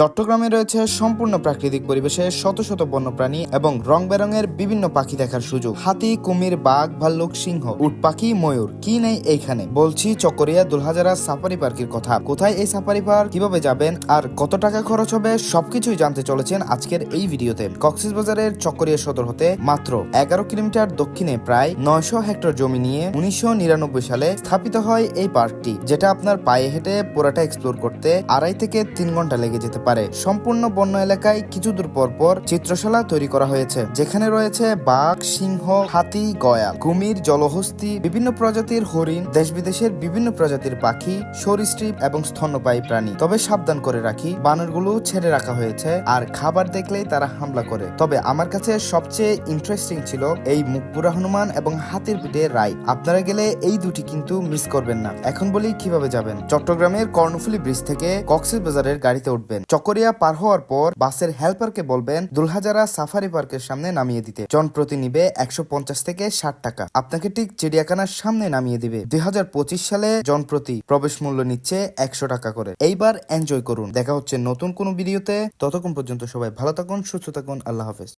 চট্টগ্রামে রয়েছে সম্পূর্ণ প্রাকৃতিক পরিবেশে শত শত বন্যপ্রাণী এবং রং বেরঙের বিভিন্ন পাখি দেখার সুযোগ। হাতি, কুমির, বাঘ, ভাল্লুক, সিংহ, উট পাখি, ময়ূর। কি নেই এইখানে? বলছি, চকরিয়া, দুলহাজারা সাফারি পার্কের কথা। কোথায় এই সাফারি পার্ক? কীভাবে যাবেন? আর কত টাকা খরচ হবে? সবকিছুই জানতে চলেছেন আজকের এই ভিডিওতে। কক্সবাজারের চকরিয়া সদর হতে মাত্র এগারো কিলোমিটার দক্ষিণে প্রায় নয়শো হেক্টর জমি নিয়ে উনিশশো নিরানব্বই সালে স্থাপিত হয় এই পার্কটি, যেটা আপনার পায়ে হেঁটে পুরাটা এক্সপ্লোর করতে আড়াই থেকে তিন ঘণ্টা লেগে যেতে পারে। সম্পূর্ণ বন্য এলাকায় কিছু দূর পর পর চিত্রশালা তৈরি করা হয়েছে, যেখানে রয়েছে বাঘ, সিংহ, হাতি, গয়া, কুমির, জলহস্তি, বিভিন্ন প্রজাতির হরিণ দেশ বিদেশের বিভিন্ন প্রজাতির পাখি, সরীসৃপ এবং স্তন্যপায়ী প্রাণী। তবে সাবধান করে রাখি, বানরগুলো ছেড়ে রাখা হয়েছে, আর খাবার দেখলেই তারা হামলা করে। তবে আমার কাছে সবচেয়ে ইন্টারেস্টিং ছিল এই মুখপুরা হনুমান এবং হাতির পিঠে রাইড আপনারা গেলে এই দুটি কিন্তু মিস করবেন না। এখন বলি কীভাবে যাবেন? চট্টগ্রামের কর্ণফুলী ব্রিজ থেকে কক্সেস বাজারের গাড়িতে উঠবেন। চকরিয়া পার হওয়ার পর বাসের হেল্পারকে বলবেন, দুলহাজারা সাফারি পার্কের সামনে নামিয়ে দিতে। জন প্রতি নিবে একশো পঞ্চাশ থেকে ষাট টাকা। আপনাকে ঠিক চিড়িয়াখানার সামনে নামিয়ে দিবে। দুই হাজার পঁচিশ সালে জনপ্রতি প্রবেশ মূল্য নিচ্ছে একশো টাকা করে। এইবার এনজয় করুন। দেখা হচ্ছে নতুন কোনো ভিডিওতে। ততক্ষণ পর্যন্ত সবাই ভালো থাকুন, সুস্থ থাকুন। আল্লাহ হাফেজ।